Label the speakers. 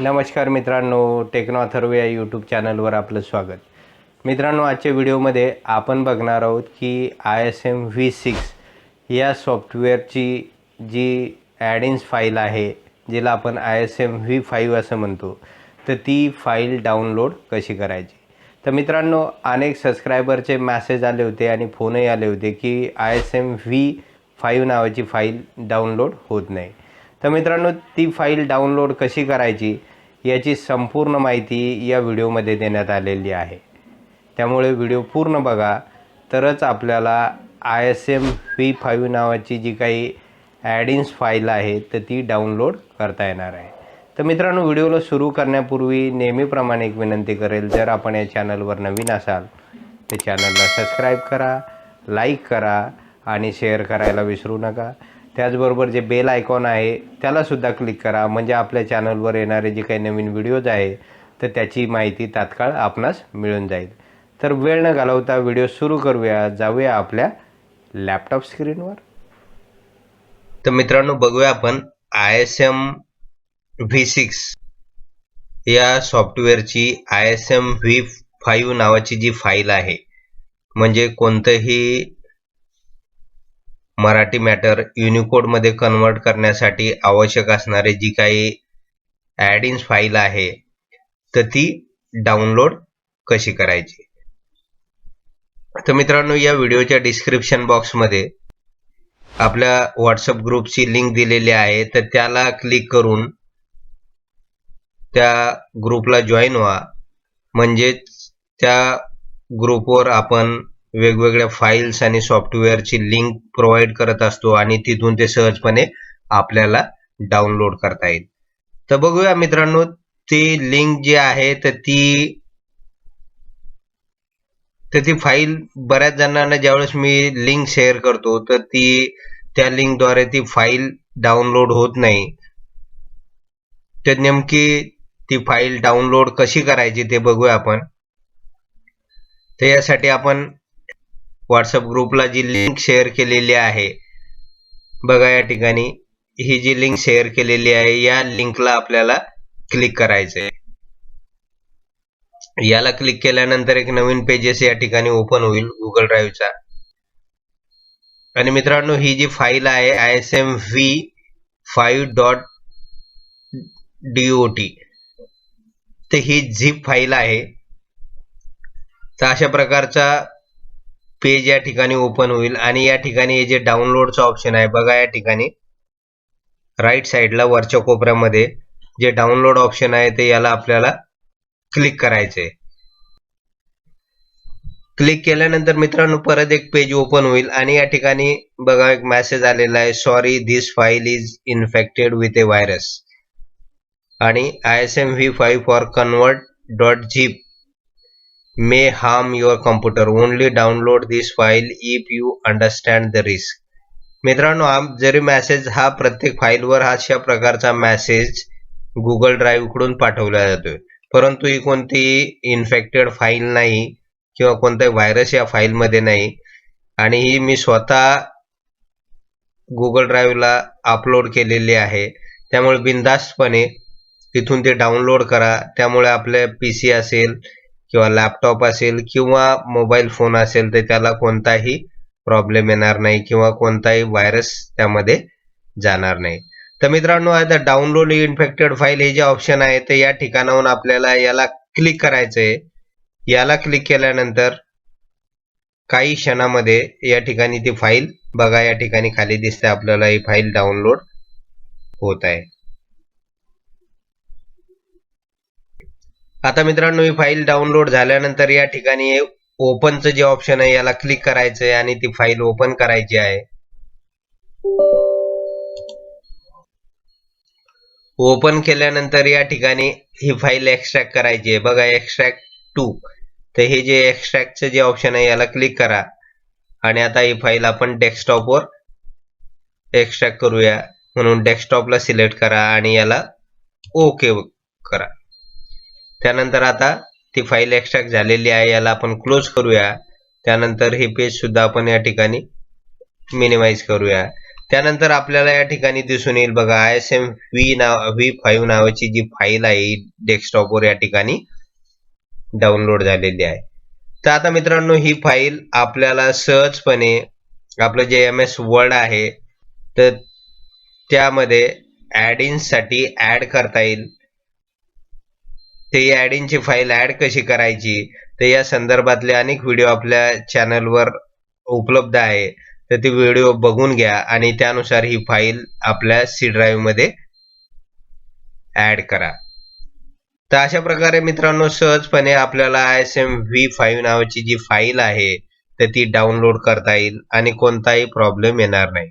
Speaker 1: नमस्कार मित्रांनो टेक्नो अथर्व या यूट्यूब चॅनलवर आपलं स्वागत. मित्रांनो आजच्या व्हिडिओमध्ये आपण बघणार आहोत की I S M V six या सॉफ्टवेअरची जी ॲडिन्स फाईल आहे जिला आपण I S M V five असं म्हणतो तर ती फाईल डाउनलोड कशी करायची? तर मित्रांनो अनेक सबस्क्रायबरचे मॅसेज आले होते आणि फोनही आले होते की I S M V five नावाची फाईल डाउनलोड होत नाही. तर मित्रांनो ती फाईल डाउनलोड कशी करायची याची संपूर्ण माहिती या व्हिडिओमध्ये देण्यात आलेली आहे. त्यामुळे व्हिडिओ पूर्ण बघा. तरच आपल्याला I S M V five नावाची जी काही ॲडिन्स फाईल आहे तर ती डाउनलोड करता येणार आहे. तर मित्रांनो व्हिडिओला सुरू करण्यापूर्वी नेहमीप्रमाणे एक विनंती करेल जर आपण या चॅनलवर नवीन असाल तर चॅनलला सबस्क्राईब करा लाईक करा आणि शेअर करायला विसरू नका. त्याचबरोबर जे बेल आयकॉन आहे त्यालासुद्धा क्लिक करा. म्हणजे आपल्या चॅनलवर येणारे जे काही नवीन व्हिडिओज आहे तर त्याची माहिती तात्काळ आपणास मिळून जाईल. तर वेळ न घालवता व्हिडिओ सुरू करूया. जाऊया आपल्या लॅपटॉप स्क्रीनवर तर मित्रांनो बघूया आपण I S M V six या सॉफ्टवेअरची I S M V five नावाची जी फाईल आहे म्हणजे कोणतंही मराठी मॅटर युनिकोडमध्ये कन्वर्ट करण्यासाठी आवश्यक असणारे जी काही ॲडिन्स फाईल आहे तर ती डाउनलोड कशी करायची? तर मित्रांनो या व्हिडिओच्या डिस्क्रिप्शन बॉक्समध्ये आपल्या व्हॉट्सअप ग्रुपची लिंक दिलेली आहे. तर त्याला क्लिक करून त्या ग्रुपला जॉईन व्हा. म्हणजेच त्या ग्रुपवर आपण वेगवेगळ्या फाईल्स आणि सॉफ्टवेअरची लिंक प्रोव्हाइड करत असतो आणि तिथून ते सहजपणे आपल्याला डाउनलोड करता येईल. तर बघूया मित्रांनो ती लिंक जी आहे तर ती तर ती फाईल बऱ्याच जणांना ज्यावेळेस मी लिंक शेअर करतो तर ती त्या लिंकद्वारे ती फाईल डाउनलोड होत नाही. तर नेमकी ती फाईल डाउनलोड कशी करायची ते बघूया आपण. तर यासाठी आपण व्हॉट्सअप ग्रुपला जी लिंक शेअर केलेली आहे बघा या ठिकाणी. ही जी लिंक शेअर केलेली आहे या लिंकला आपल्याला क्लिक करायचंय. याला क्लिक केल्यानंतर एक नवीन पेजेस या ठिकाणी ओपन होईल गुगल ड्राईव्हचा आणि मित्रांनो ही जी फाईल आहे I S M V five dot D O T तर ही झिप फाईल आहे. तर अशा प्रकारचा पेज या ठिकाणी ओपन होईल आणि या ठिकाणी हे जे डाउनलोडचं ऑप्शन आहे बघा या ठिकाणी. राईट साईडला वरच्या कोपऱ्यामध्ये जे डाउनलोड ऑप्शन आहे ते याला आपल्याला क्लिक करायचे क्लिक केल्यानंतर मित्रांनो परत एक पेज ओपन होईल आणि या ठिकाणी बघा एक मेसेज आलेला आहे sorry this file is infected with a virus आणि I S M V five for convert dot zip may harm your computer. Only download this file if you understand the risk मित्रांनो हा जरी message हा प्रत्येक फाईलवर अशा प्रकारचा message Google ड्राईव्हकडून पाठवला जातोय. परंतु ही कोणतीही इन्फेक्टेड फाईल नाही किंवा कोणताही व्हायरस या फाईलमध्ये नाही. आणि ही मी स्वतः गुगल ड्राईव्हला अपलोड केलेली आहे. त्यामुळे बिनधास्तपणे तिथून ते डाउनलोड करा. त्यामुळे आपल्या पी सी असेल किंवा लॅपटॉप असेल किंवा मोबाईल फोन असेल तर त्याला कोणताही प्रॉब्लेम येणार नाही किंवा कोणताही व्हायरस त्यामध्ये जाणार नाही. तर मित्रांनो आता डाउनलोड इन्फेक्टेड फाईल हे जे ऑप्शन आहे तर या ठिकाणाहून आपल्याला याला क्लिक करायचं आहे याला क्लिक केल्यानंतर काही क्षणामध्ये या ठिकाणी ती फाईल बघा या ठिकाणी खाली दिसते आपल्याला ही फाईल डाउनलोड होत आहे. आता मित्रांनो ही फाईल डाउनलोड झाल्यानंतर या ठिकाणी ओपनचं जे ऑप्शन आहे याला क्लिक करायचं आहे आणि ती फाईल ओपन करायची आहे. ओपन केल्यानंतर या ठिकाणी ही फाईल एक्स्ट्रॅक्ट करायची आहे. बघा एक्स्ट्रॅक्ट टू तर हे जे एक्स्ट्रॅक्टचं जे ऑप्शन आहे याला क्लिक करा. आणि आता ही फाईल आपण डेस्कटॉपवर एक्स्ट्रॅक्ट करूया. म्हणून डेस्कटॉपला सिलेक्ट करा आणि याला ओके करा. त्यानंतर आता ती फाईल एक्स्ट्रॅक्ट झालेली आहे याला आपण क्लोज करूया. त्यानंतर हे पेज सुद्धा आपण या ठिकाणी मिनिमाइज करूया. त्यानंतर आपल्याला या ठिकाणी दिसून येईल बघा आय एस एम व्ही नाव व्ही फाईव्ह नावाची जी फाईल आहे डेस्कटॉपवर या ठिकाणी डाउनलोड झालेली आहे. तर आता मित्रांनो ही फाईल आपल्याला सहजपणे आपलं जे एम एस वर्ड आहे तर त्यामध्ये साठी ऍड करता येईल. ते ऍड ची फाईल ऍड कशी करायची तर या संदर्भातले अनेक व्हिडिओ आपल्या चॅनलवर उपलब्ध आहे. तर ती व्हिडिओ बघून घ्या आणि त्यानुसार ही फाईल आपल्या सी ड्राईव्हमध्ये ऍड करा. तर अशा प्रकारे मित्रांनो सहजपणे आपल्याला I S M V five नावाची जी फाईल आहे तर ती डाउनलोड करता येईल आणि कोणताही प्रॉब्लेम येणार नाही.